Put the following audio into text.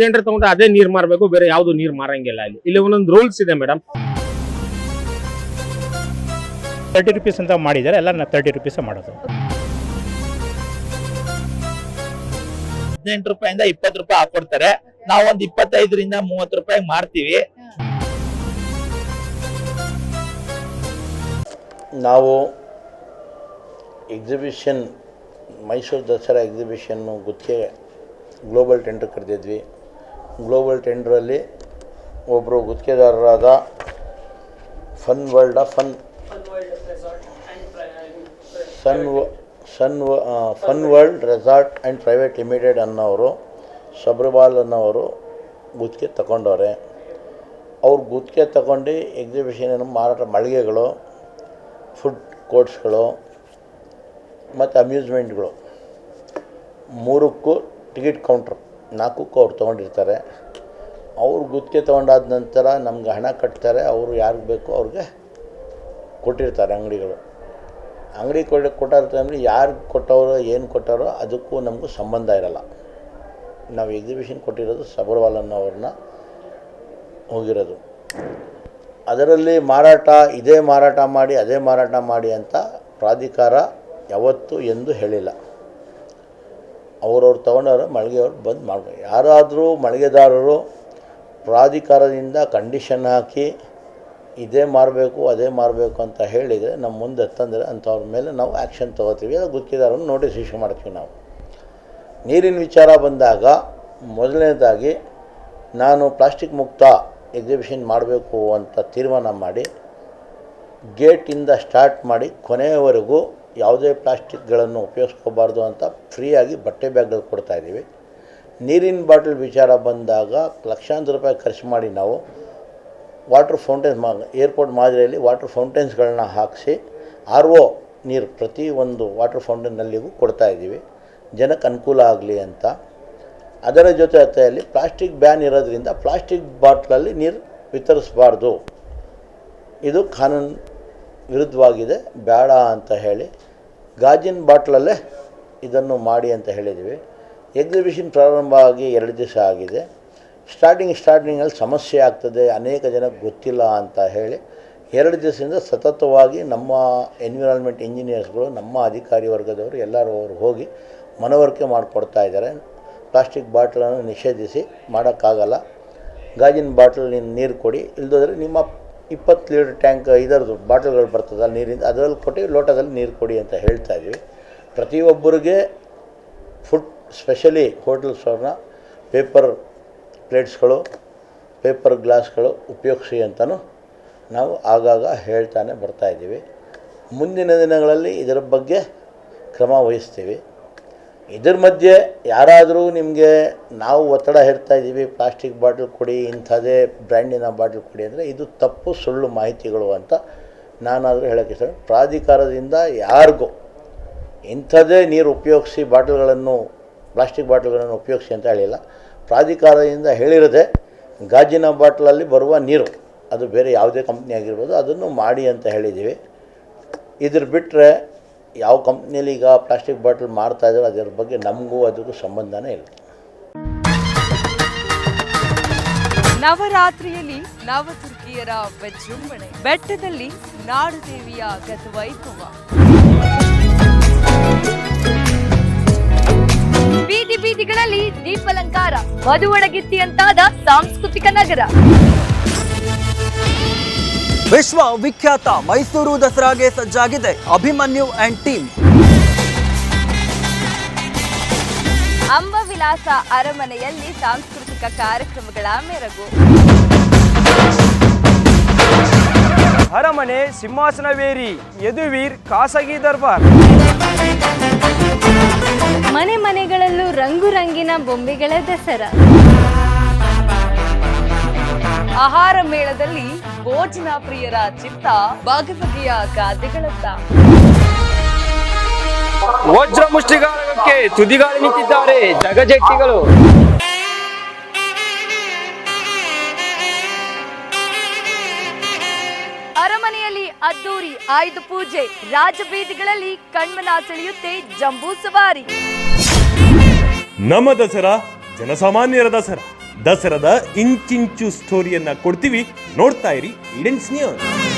Tender ತಗೊಂಡ್ರೆ ಅದೇ ನೀರ್ ಮಾರ್ಬೇಕು ಬೇರೆ ಯಾವ್ದು ನೀರ್ ಮಾರಂಗಿಲ್ಲ ಅಲ್ಲಿ ಇಲ್ಲಿ ಒಂದೊಂದು ರೂಲ್ಸ್ ಇದೆ ಮೇಡಮ್ ತರ್ಟಿ ರುಪೀಸ್ ಅಂತ ಮಾಡಿದ್ದಾರೆ ಎಲ್ಲ ತರ್ಟಿ ರುಪೀಸ್ ಮಾಡೋದು. ಹದಿನೆಂಟು ರೂಪಾಯಿಂದ ಇಪ್ಪತ್ತು ರೂಪಾಯಿ ಹಾಕೊಡ್ತಾರೆ ನಾವೊಂದು ಒಂದ್ ಇಪ್ಪತ್ತೈದರಿಂದ ಮೂವತ್ತು ರೂಪಾಯಿ ಮಾರ್ತೀವಿ. ನಾವು ಎಕ್ಸಿಬಿಷನ್ ಮೈಸೂರು ದಸರಾ ಎಕ್ಸಿಬಿಷನ್ನು ಗುತ್ತಿಗೆ ಗ್ಲೋಬಲ್ ಟೆಂಡರ್ ಕರೆದಿದ್ವಿ. ಗ್ಲೋಬಲ್ ಟೆಂಡ್ರಲ್ಲಿ ಒಬ್ಬರು ಗುತ್ತಿಗೆದಾರರಾದ fun world of fun sun ವ- sun fun world resort and private limited ಅನ್ನೋರು ಸಬ್ರಬಾಲ್ ಅನ್ನೋರು ಗುತ್ತಿಗೆ ತಗೊಂಡವ್ರೆ. ಅವ್ರು ಗುತ್ತಿಗೆ ತಗೊಂಡು ಎಕ್ಸಿಬಿಷನ್ ಮಾರಾಟ ಮಳಿಗೆಗಳು ಫುಡ್ ಕೋರ್ಟ್ಸ್ಗಳು ಮತ್ತು ಅಮ್ಯೂಸ್ಮೆಂಟ್ಗಳು ಮೂರಕ್ಕೂ ಟಿಕೆಟ್ ಕೌಂಟ್ರ್ ನಾಲ್ಕಕ್ಕೂ ಅವ್ರು ತೊಗೊಂಡಿರ್ತಾರೆ. ಅವ್ರು ಗುತ್ತಿಗೆ ತೊಗೊಂಡಾದ ನಂತರ ನಮ್ಗೆ ಹಣ ಕಟ್ತಾರೆ, ಅವರು ಯಾರಿಗೆ ಬೇಕೋ ಅವ್ರಿಗೆ ಕೊಟ್ಟಿರ್ತಾರೆ ಅಂಗಡಿಗಳು. ಅಂಗಡಿ ಕೊಡ ಕೊಟ್ಟಿರ್ತಾರೆ ಯಾರು ಕೊಟ್ಟವರು, ಏನು ಕೊಟ್ಟಾರೋ ಅದಕ್ಕೂ ನಮಗೂ ಸಂಬಂಧ ಇರಲ್ಲ. ನಾವು ಎಕ್ಸಿಬಿಷನ್ ಕೊಟ್ಟಿರೋದು ಸಬರ್ವಾಲ್ ಅನ್ನೋವ್ರನ್ನ ಹೋಗಿರೋದು. ಅದರಲ್ಲಿ ಮಾರಾಟ, ಇದೇ ಮಾರಾಟ ಮಾಡಿ, ಅದೇ ಮಾರಾಟ ಮಾಡಿ ಅಂತ ಪ್ರಾಧಿಕಾರ ಯಾವತ್ತೂ ಎಂದು ಹೇಳಿಲ್ಲ. ಅವ್ರವ್ರು ತೊಗೊಂಡವ್ರು ಮಳಿಗೆಯವ್ರು ಬಂದು ಮಾಡ್ಬೇಕು ಯಾರಾದರೂ ಮಳಿಗೆದಾರರು ಪ್ರಾಧಿಕಾರದಿಂದ ಕಂಡೀಷನ್ ಹಾಕಿ ಇದೇ ಮಾರಬೇಕು, ಅದೇ ಮಾರಬೇಕು ಅಂತ ಹೇಳಿದರೆ ನಮ್ಮ ಮುಂದೆ ತಂದರೆ ಅಂಥವ್ರ ಮೇಲೆ ನಾವು ಆ್ಯಕ್ಷನ್ ತೊಗೋತೀವಿ. ಅದು ಗುತ್ತಿಗೆದಾರನ್ನು ನೋಟಿಸ್ ಇಶ್ಯೂ ಮಾಡ್ತೀವಿ ನಾವು. ನೀರಿನ ವಿಚಾರ ಬಂದಾಗ ಮೊದಲನೇದಾಗಿ ನಾನು ಪ್ಲಾಸ್ಟಿಕ್ ಮುಕ್ತ ಎಕ್ಸಿಬಿಷನ್ ಮಾಡಬೇಕು ಅಂತ ತೀರ್ಮಾನ ಮಾಡಿ ಗೇಟಿಂದ ಸ್ಟಾರ್ಟ್ ಮಾಡಿ ಕೊನೆಯವರೆಗೂ ಯಾವುದೇ ಪ್ಲಾಸ್ಟಿಕ್ಗಳನ್ನು ಉಪಯೋಗಿಸ್ಕೋಬಾರ್ದು ಅಂತ ಫ್ರೀಯಾಗಿ ಬಟ್ಟೆ ಬ್ಯಾಗ್ಗಳು ಕೊಡ್ತಾಯಿದ್ದೀವಿ ನೀರಿನ ಬಾಟಲ್ ವಿಚಾರ ಬಂದಾಗ ಲಕ್ಷಾಂತರ ರೂಪಾಯಿ ಖರ್ಚು ಮಾಡಿ ನಾವು ವಾಟರ್ ಫೌಂಟೇನ್ಸ್ ಮಾ, ಏರ್ಪೋರ್ಟ್ ಮಾದರಿಯಲ್ಲಿ ವಾಟ್ರ್ ಫೌಂಟೇನ್ಸ್ಗಳನ್ನ ಹಾಕಿಸಿ ಆರ್ ಒ ನೀರು ಪ್ರತಿ ಒಂದು ವಾಟರ್ ಫೌಂಟೇನ್ನಲ್ಲಿಗೂ ಕೊಡ್ತಾಯಿದ್ದೀವಿ ಜನಕ್ಕೆ ಅನುಕೂಲ ಆಗಲಿ ಅಂತ. ಅದರ ಜೊತೆ ಜೊತೆಯಲ್ಲಿ ಪ್ಲಾಸ್ಟಿಕ್ ಬ್ಯಾನ್ ಇರೋದ್ರಿಂದ ಪ್ಲಾಸ್ಟಿಕ್ ಬಾಟ್ಲಲ್ಲಿ ನೀರು ವಿತರಿಸಬಾರ್ದು. ಇದು ಕಾನೂನು ವಿರುದ್ಧವಾಗಿದೆ. ಬೇಡ ಅಂತ ಹೇಳಿ ಗಾಜಿನ ಬಾಟ್ಲಲ್ಲೇ ಇದನ್ನು ಮಾಡಿ ಅಂತ ಹೇಳಿದ್ವಿ. ಎಕ್ಸಿಬಿಷನ್ ಪ್ರಾರಂಭ ಆಗಿ ಎರಡು ದಿವಸ ಆಗಿದೆ. ಸ್ಟಾರ್ಟಿಂಗ್ ಸ್ಟಾರ್ಟಿಂಗಲ್ಲಿ ಸಮಸ್ಯೆ ಆಗ್ತದೆ, ಅನೇಕ ಜನಕ್ಕೆ ಗೊತ್ತಿಲ್ಲ ಅಂತ ಹೇಳಿ ಎರಡು ದಿವಸದಿಂದ ಸತತವಾಗಿ ನಮ್ಮ ಎನ್ವಿರಾನ್ಮೆಂಟ್ ಇಂಜಿನಿಯರ್ಸ್ಗಳು ನಮ್ಮ ಅಧಿಕಾರಿ ವರ್ಗದವರು ಎಲ್ಲರೂ ಅವರು ಹೋಗಿ ಮನವರಿಕೆ ಮಾಡಿಕೊಡ್ತಾ ಇದ್ದಾರೆ. ಪ್ಲಾಸ್ಟಿಕ್ ಬಾಟ್ಲನ್ನು ನಿಷೇಧಿಸಿ, ಮಾಡೋಕ್ಕಾಗಲ್ಲ. ಗಾಜಿನ ಬಾಟ್ಲಲ್ಲಿ ನೀರು ಕೊಡಿ ಇಲ್ಲದೋದ್ರೆ ನಿಮ್ಮ ಇಪ್ಪತ್ತು ಲೀಟರ್ ಟ್ಯಾಂಕ್ ಇದರದ್ದು ಬಾಟಲ್ಗಳು ಬರ್ತದಲ್ಲ ನೀರಿಂದ ಅದರಲ್ಲಿ ಕೊಟ್ಟು ಲೋಟದಲ್ಲಿ ನೀರು ಕೊಡಿ ಅಂತ ಹೇಳ್ತಾ ಇದ್ವಿ. ಪ್ರತಿಯೊಬ್ಬರಿಗೆ ಫುಡ್, ಸ್ಪೆಷಲಿ ಹೋಟೆಲ್ಸವ್ರನ್ನ ಪೇಪರ್ ಪ್ಲೇಟ್ಸ್ಗಳು, ಪೇಪರ್ ಗ್ಲಾಸ್ಗಳು ಉಪಯೋಗಿಸಿ ಅಂತಲೂ ನಾವು ಆಗಾಗ ಹೇಳ್ತಾನೆ ಬರ್ತಾಯಿದ್ದೀವಿ ಮುಂದಿನ ದಿನಗಳಲ್ಲಿ ಇದರ ಬಗ್ಗೆ ಕ್ರಮ ವಹಿಸ್ತೀವಿ. ಇದ್ರ ಮಧ್ಯೆ ಯಾರಾದರೂ ನಿಮಗೆ ನಾವು ಒತ್ತಡ ಹೇರ್ತಾ ಇದ್ದೀವಿ ಪ್ಲಾಸ್ಟಿಕ್ ಬಾಟಲ್ ಕೊಡಿ ಇಂಥದೇ ಬ್ರ್ಯಾಂಡಿನ ಬಾಟಲ್ ಕೊಡಿ ಅಂದರೆ ಇದು ತಪ್ಪು ಸುಳ್ಳು ಮಾಹಿತಿಗಳು ಅಂತ ನಾನಾದರೂ ಹೇಳೋಕ್ಕೆ ಇಷ್ಟ ಪ್ರಾಧಿಕಾರದಿಂದ ಯಾರಿಗೂ ಇಂಥದೇ ನೀರು ಉಪಯೋಗಿಸಿ ಬಾಟಲ್ಗಳನ್ನು ಪ್ಲಾಸ್ಟಿಕ್ ಬಾಟಲ್ಗಳನ್ನು ಉಪಯೋಗಿಸಿ ಅಂತ ಹೇಳಿಲ್ಲ. ಪ್ರಾಧಿಕಾರದಿಂದ ಹೇಳಿರದೆ ಗಾಜಿನ ಬಾಟ್ಲಲ್ಲಿ ಬರುವ ನೀರು, ಅದು ಬೇರೆ ಯಾವುದೇ ಕಂಪ್ನಿ ಆಗಿರ್ಬೋದು, ಅದನ್ನು ಮಾಡಿ ಅಂತ ಹೇಳಿದ್ದೀವಿ. ಇದ್ರ ಬಿಟ್ಟರೆ ಯಾವ ಕಂಪ್ನಿಯಲ್ಲಿ ಈಗ ಪ್ಲಾಸ್ಟಿಕ್ ಬಾಟಲ್ ಮಾಡ್ತಾ ಇದ್ದಾರೆ ಅದರ ಬಗ್ಗೆ ನಮಗೂ ಅದಕ್ಕೂ ಸಂಬಂಧನೇ ಇಲ್ಲ. ನವರಾತ್ರಿಯಲ್ಲಿ ನವದುರ್ಗಿಯರ ವಿಜೃಂಭಣೆ. ಬೆಟ್ಟದಲ್ಲಿ ನಾಡುದೇವಿಯ ಗತವೈಭವ. ಬೀದಿ ಬೀದಿಗಳಲ್ಲಿ ದೀಪಾಲಂಕಾರ ಮದುವಣಗಿತ್ತಿಯಂತಾದ ಸಾಂಸ್ಕೃತಿಕ ನಗರ. ವಿಶ್ವ ವಿಖ್ಯಾತ ಮೈಸೂರು ದಸರಾಗೆ ಸಜ್ಜಾಗಿದೆ ಅಭಿಮನ್ಯು ಅಂಡ್ ಟೀಮ್ ಅಂಬವಿಲಾಸ ಅರಮನೆಯಲ್ಲಿ ಸಾಂಸ್ಕೃತಿಕ ಕಾರ್ಯಕ್ರಮಗಳ ಮೆರಗು. ಅರಮನೆ ಸಿಂಹಾಸನವೇರಿ ಯದುವೀರ್ ಖಾಸಗಿ ದರ್ಬಾರ್. ಮನೆ ಮನೆಗಳಲ್ಲೂ ರಂಗು ರಂಗಿನ ಬೊಂಬೆಗಳ ದಸರಾ. ಆಹಾರ ಮೇಳದಲ್ಲಿ ಭೋಜನ ಪ್ರಿಯರ ಚಿತ್ತ ಬಗೆ ಬಗೆಯ ಖಾದ್ಯಗಳತ್ತ ವಜ್ರ ಮುಷ್ಟಿಗಾರಕ್ಕೆ ತುದಿಗಾಳಿ ನಿಂತಿದ್ದಾರೆ ಜಗಜೆಟ್ಟಿಗಳು. ಅರಮನೆಯಲ್ಲಿ ಅದ್ದೂರಿ ಆಯುಧ ಪೂಜೆ ರಾಜಬೀದಿಗಳಲ್ಲಿ ಕಣ್ಮನ ಸೆಳೆಯುತ್ತೆ ಜಂಬೂ ಸವಾರಿ. ನಮ್ಮ ದಸರಾ ಜನಸಾಮಾನ್ಯರ ದಸರಾ. ದಸರಾದ ಇಂಚಿಂಚು ಸ್ಟೋರಿಯನ್ನ ಕೊಡ್ತೀವಿ. ನೋಡ್ತಾ ಇರಿ ಇಡೆನ್ಸ್ ನ್ಯೂಸ್